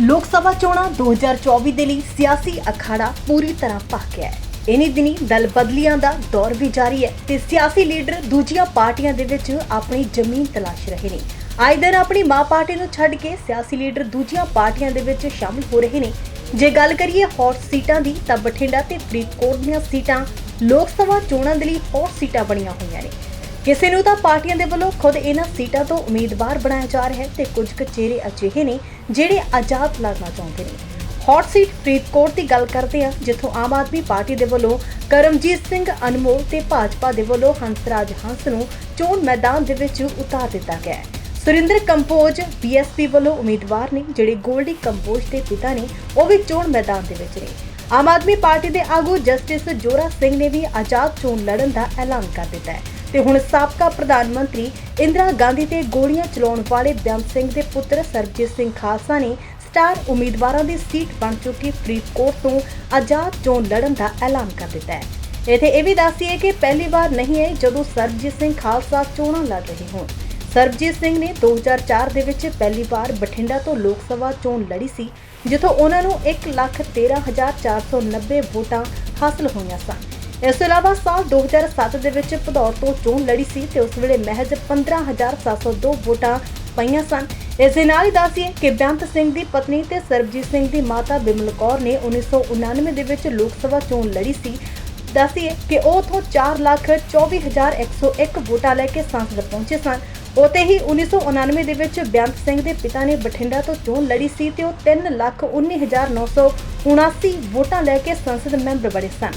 ਲੋਕ ਸਭਾ ਚੋਣਾਂ 2024 ਦੇ ਲਈ ਸਿਆਸੀ ਅਖਾੜਾ ਪੂਰੀ ਤਰ੍ਹਾਂ ਭਖ ਗਿਆ ਹੈ। ਇਨੀ ਦਿਨੀ ਦਲ ਬਦਲੀਆਂ ਦਾ ਦੌਰ ਵੀ ਜਾਰੀ ਹੈ ਤੇ ਸਿਆਸੀ ਲੀਡਰ ਦੂਜੀਆਂ ਪਾਰਟੀਆਂ ਦੇ ਵਿੱਚ ਆਪਣੀ ਜ਼ਮੀਨ ਤਲਾਸ਼ ਰਹੇ ਨੇ। ਆਏ ਦਿਨ ਆਪਣੀ ਮਾਂ ਪਾਰਟੀ ਨੂੰ ਛੱਡ ਕੇ ਸਿਆਸੀ ਲੀਡਰ ਦੂਜੀਆਂ ਪਾਰਟੀਆਂ ਦੇ ਵਿੱਚ ਸ਼ਾਮਲ ਹੋ ਰਹੇ ਨੇ। ਜੇ ਗੱਲ ਕਰੀਏ ਹੌਟ ਸੀਟਾਂ ਦੀ ਤਾਂ ਬਠਿੰਡਾ ਤੇ ਫਰੀਦਕੋਟ ਦੀਆਂ ਸੀਟਾਂ ਲੋਕ ਸਭਾ ਚੋਣਾਂ ਦੇ ਲਈ ਹੌਟ ਸੀਟਾਂ ਬਣੀਆਂ ਹੋਈਆਂ ਨੇ। ਕਿਸੇ ਨੂੰ ਤਾਂ ਪਾਰਟੀਆਂ ਦੇ ਵੱਲੋਂ ਖੁਦ ਇਹਨਾਂ ਸੀਟਾਂ ਤੋਂ ਉਮੀਦਵਾਰ ਬਣਾਇਆ ਜਾ ਰਿਹਾ ਹੈ ਤੇ ਕੁਝ ਕੁ ਚਿਹਰੇ ਅਜਿਹੇ ਨੇ ਜਿਹੜੇ ਆਜ਼ਾਦ ਲੜਨਾ ਚਾਹੁੰਦੇ ਨੇ। ਹੌਟ ਸੀਟ ਫਰੀਦਕੋਟ ਦੀ ਗੱਲ ਕਰਦੇ ਹਾਂ, ਜਿੱਥੋਂ ਆਮ ਆਦਮੀ ਪਾਰਟੀ ਦੇ ਵੱਲੋਂ ਕਰਮਜੀਤ ਸਿੰਘ ਅਨਮੋਲ ਤੇ ਭਾਜਪਾ ਦੇ ਵੱਲੋਂ ਹੰਸਰਾਜ ਹੰਸ ਨੂੰ ਚੋਣ ਮੈਦਾਨ ਦੇ ਵਿੱਚ ਉਤਾਰ ਦਿੱਤਾ ਗਿਆ ਹੈ। ਸੁਰਿੰਦਰ ਕੰਪੋਜ ਬੀਐਸਪੀ ਵੱਲੋਂ ਉਮੀਦਵਾਰ ਨੇ, ਜਿਹੜੇ ਗੋਲਡੀ ਕੰਪੋਜ ਦੇ ਪਿਤਾ ਨੇ, ਉਹ ਵੀ ਚੋਣ ਮੈਦਾਨ ਦੇ ਵਿੱਚ ਨੇ। ਆਮ ਆਦਮੀ ਪਾਰਟੀ ਦੇ ਆਗੂ ਜਸਟਿਸ ਜੋਰਾ ਸਿੰਘ ਨੇ ਵੀ ਆਜ਼ਾਦ ਚੋਣ ਲੜਨ ਦਾ ਐਲਾਨ ਕਰ ਦਿੱਤਾ ਹੈ। ਤੇ ਹੁਣ ਸਾਬਕਾ ਪ੍ਰਧਾਨ ਮੰਤਰੀ ਇੰਦਰਾ ਗਾਂਧੀ ਤੇ ਗੋਲੀਆਂ ਚਲਾਉਣ ਵਾਲੇ ਬੇਅੰਤ ਸਿੰਘ ਦੇ ਪੁੱਤਰ ਸਰਬਜੀਤ ਸਿੰਘ ਖਾਲਸਾ ਨੇ ਸਟਾਰ ਉਮੀਦਵਾਰਾਂ ਦੀ ਸੀਟ ਬਣ ਚੁੱਕੀ ਫਰੀਦਕੋਟ ਤੋਂ ਆਜ਼ਾਦ ਚੋਣ ਲੜਨ ਦਾ ਐਲਾਨ ਕਰ ਦਿੱਤਾ ਹੈ। ਇੱਥੇ ਇਹ ਵੀ ਦੱਸੀਏ ਕਿ ਪਹਿਲੀ ਵਾਰ ਨਹੀਂ ਹੈ ਜਦੋਂ ਸਰਬਜੀਤ ਸਿੰਘ ਖਾਲਸਾ ਚੋਣਾਂ ਲੜ ਰਹੇ ਹੋਣ। ਸਰਬਜੀਤ ਸਿੰਘ ਨੇ 2004 ਦੇ ਵਿੱਚ ਪਹਿਲੀ ਵਾਰ ਬਠਿੰਡਾ ਤੋਂ ਲੋਕ ਸਭਾ ਚੋਣ ਲੜੀ ਸੀ, ਜਿੱਥੋਂ ਉਹਨਾਂ ਨੂੰ 113490 ਵੋਟਾਂ ਹਾਸਲ ਹੋਈਆਂ ਸਨ। ਇਸ ਤੋਂ ਇਲਾਵਾ ਸਾਲ 2007 ਦੇ ਵਿੱਚ ਭਦੌੜ ਤੋਂ ਚੋਣ ਲੜੀ ਸੀ ਤੇ ਉਸ ਵੇਲੇ ਮਹਿਜ਼ 15702 ਵੋਟਾਂ ਪਈਆਂ ਸਨ। ਇਸ ਦੇ ਨਾਲ ਹੀ ਦੱਸੀਏ ਕਿ ਬੇਅੰਤ ਸਿੰਘ ਦੀ ਪਤਨੀ ਤੇ ਸਰਬਜੀਤ ਸਿੰਘ ਦੀ ਮਾਤਾ ਬਿਮਲ ਕੌਰ ਨੇ 1999 ਦੇ ਵਿੱਚ ਲੋਕ ਸਭਾ ਚੋਣ ਲੜੀ ਸੀ। ਦੱਸੀਏ ਕਿ ਉਹ ਤੋਂ 424101 ਵੋਟਾਂ ਲੈ ਕੇ ਸੰਸਦ ਪਹੁੰਚੇ ਸਨ। ਉਤੇ ਹੀ 1999 ਦੇ ਵਿੱਚ ਬੇਅੰਤ ਸਿੰਘ ਦੇ ਪਿਤਾ ਨੇ ਬਠਿੰਡਾ ਤੋਂ ਚੋਣ ਲੜੀ ਸੀ ਤੇ ਉਹ 319979 ਵੋਟਾਂ ਲੈ ਕੇ ਸੰਸਦ ਮੈਂਬਰ ਬਣੇ ਸਨ।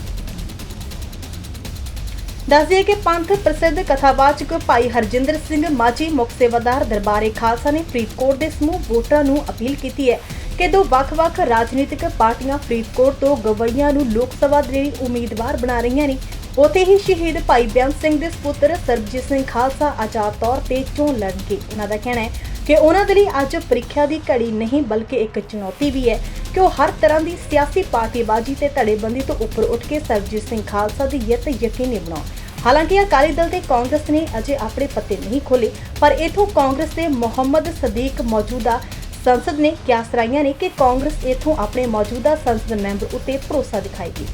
ਦੱਸਦੇ ਕਿ ਪੰਥ ਪ੍ਰਸਿੱਧ ਕਥਾਵਾਚਕ ਭਾਈ ਹਰਜਿੰਦਰ ਸਿੰਘ ਮਾਝੀ ਮੁੱਖ ਸੇਵਾਦਾਰ ਦਰਬਾਰੇ ਖਾਲਸਾ ਨੇ ਫਰੀਦਕੋਟ ਦੇ ਸਮੂਹ ਵੋਟਰਾਂ ਨੂੰ ਅਪੀਲ ਕੀਤੀ ਹੈ ਕਿ ਦੋ ਵੱਖ-ਵੱਖ ਰਾਜਨੀਤਿਕ ਪਾਰਟੀਆਂ ਫਰੀਦਕੋਟ ਤੋਂ ਗਵਈਆਂ ਨੂੰ ਲੋਕ ਸਭਾ ਦੇ ਲਈ ਉਮੀਦਵਾਰ ਬਣਾ ਰਹੀਆਂ ਨੇ। ਉਥੇ ਹੀ ਸ਼ਹੀਦ ਭਾਈ ਬੇਅੰਤ ਸਿੰਘ ਦੇ ਸੁਪੁੱਤਰ ਸਰਬਜੀਤ ਸਿੰਘ ਖਾਲਸਾ ਆਜ਼ਾਦ ਤੌਰ ਤੇ ਚੋਣ ਲੜਨਗੇ। ਉਹਨਾਂ ਦਾ ਕਹਿਣਾ ਹੈ ਕਿ ਉਹਨਾਂ ਦੇ ਲਈ ਅੱਜ ਪ੍ਰੀਖਿਆ ਦੀ ਘੜੀ ਨਹੀਂ, ਬਲਕਿ ਇੱਕ ਚੁਣੌਤੀ ਵੀ ਹੈ। ਕਿ ਉਹ ਹਰ ਤਰ੍ਹਾਂ ਦੀ ਸਿਆਸੀ ਪਾਰਟੀਬਾਜ਼ੀ ਤੇ ਧੜੇਬੰਦੀ ਤੋਂ ਉੱਪਰ ਉੱਠ ਕੇ ਸਰਬਜੀਤ ਸਿੰਘ ਖਾਲਸਾ ਦੀ ਜਿੱਤ ਯਕੀਨੀ ਬਣਾਉਣ? ਹਾਲਾਂਕਿ ਅਕਾਲੀ ਦਲ ਤੇ ਕਾਂਗਰਸ ਨੇ ਅਜੇ ਆਪਣੇ ਪੱਤੇ ਨਹੀਂ ਖੋਲੇ ਪਰ ਇਥੋਂ ਕਾਂਗਰਸ ਦੇ ਮੁਹੰਮਦ ਸਦੀਕ ਮੌਜੂਦਾ ਸੰਸਦ ਨੇ ਕਿਆਸ ਰਾਈਆਂ ਨੇ ਕਿ ਕਾਂਗਰਸ ਇਥੋਂ ਆਪਣੇ ਮੌਜੂਦਾ ਸੰਸਦ ਮੈਂਬਰ ਉੱਤੇ ਭਰੋਸਾ ਦਿਖਾਏਗੀ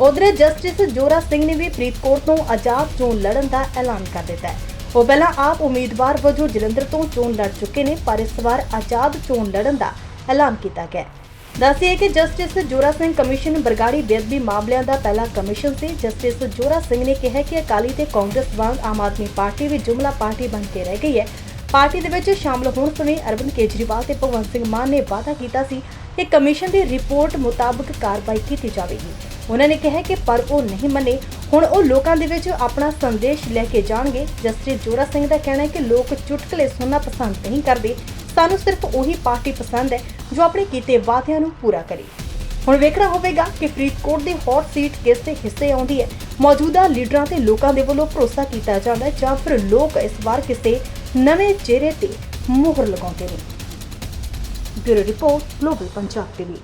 ਉਧਰ ਜਸਟਿਸ ਜੋਰਾ ਸਿੰਘ ਨੇ ਵੀ ਫਰੀਦਕੋਟ ਤੋਂ ਆਜ਼ਾਦ ਚੋਣ ਲੜਨ ਦਾ ਐਲਾਨ ਕਰ ਦਿੱਤਾ ਹੈ। ਉਹ ਪਹਿਲਾਂ ਆਪ ਉਮੀਦਵਾਰ ਵਜੋਂ ਜਲੰਧਰ ਤੋਂ ਚੋਣ ਲੜ ਚੁੱਕੇ ਨੇ, ਪਰ ਇਸ ਵਾਰ ਆਜ਼ਾਦ ਚੋਣ ਲੜਨ ਦਾ ਐਲਾਨ ਕੀਤਾ ਗਿਆ ਹੈ। ਦੱਸਿਏ ਕਿ ਜਸਟਿਸ ਜੋਰਾ ਸਿੰਘ ਕਮਿਸ਼ਨ ਬਰਗਾੜੀ ਬੇਅਦਬੀ ਮਾਮਲਿਆਂ ਦਾ ਪਹਿਲਾ ਕਮਿਸ਼ਨ ਸੀ। ਜਸਟਿਸ ਜੋਰਾ ਸਿੰਘ ਨੇ ਕਿਹਾ ਕਿ ਅਕਾਲੀ ਤੇ ਕਾਂਗਰਸ ਵਾਂਗ ਆਮ ਆਦਮੀ ਪਾਰਟੀ ਵੀ ਜੁਮਲਾ ਪਾਰਟੀ ਬਣ ਕੇ ਰਹਿ ਗਈ ਹੈ। ਪਾਰਟੀ ਦੇ ਵਿੱਚ ਸ਼ਾਮਲ ਹੋਣ ਸਮੇਂ ਅਰਵਿੰਦ ਕੇਜਰੀਵਾਲ ਤੇ ਭਗਵੰਤ ਸਿੰਘ ਮਾਨ ਨੇ ਵਾਅਦਾ ਕੀਤਾ ਸੀ ਕਿ ਕਮਿਸ਼ਨ ਦੀ ਰਿਪੋਰਟ ਮੁਤਾਬਕ ਕਾਰਵਾਈ ਕੀਤੀ ਜਾਵੇਗੀ। ਉਹਨਾਂ ਨੇ ਕਿਹਾ ਕਿ ਪਰ ਉਹ ਨਹੀਂ ਮੰਨੇ। ਹੁਣ ਉਹ ਲੋਕਾਂ ਦੇ ਵਿੱਚ ਆਪਣਾ ਸੰਦੇਸ਼ ਲੈ ਕੇ ਜਾਣਗੇ। ਜਸਟਿਸ ਜੋਰਾ ਸਿੰਘ ਦਾ ਕਹਿਣਾ ਹੈ ਕਿ ਲੋਕ ਚੁਟਕਲੇ ਸੁਣਨਾ ਪਸੰਦ ਨਹੀਂ ਕਰਦੇ। ਸਾਨੂੰ ਸਿਰਫ ਉਹੀ ਪਾਰਟੀ ਪਸੰਦ ਹੈ ਜੋ ਆਪਣੇ ਕੀਤੇ ਵਾਅਦਿਆਂ ਨੂੰ ਪੂਰਾ ਕਰੇ। ਹੁਣ ਵੇਖਣਾ ਹੋਵੇਗਾ ਕਿ ਫਰੀਦਕੋਟ ਦੀ ਹੌਟ ਸੀਟ ਕਿਸ ਦੇ ਹਿੱਸੇ ਆਉਂਦੀ ਹੈ। ਮੌਜੂਦਾ ਲੀਡਰਾਂ ਤੇ ਲੋਕਾਂ ਦੇ ਵੱਲੋਂ ਭਰੋਸਾ ਕੀਤਾ ਜਾਂਦਾ ਹੈ ਜਾਂ ਫਿਰ ਲੋਕ ਇਸ ਵਾਰ ਕਿਸੇ ਨਵੇਂ ਚਿਹਰੇ ਤੇ ਮੋਹਰ ਲਗਾਉਂਦੇ ਨੇ। Bureau report global Punjab TV.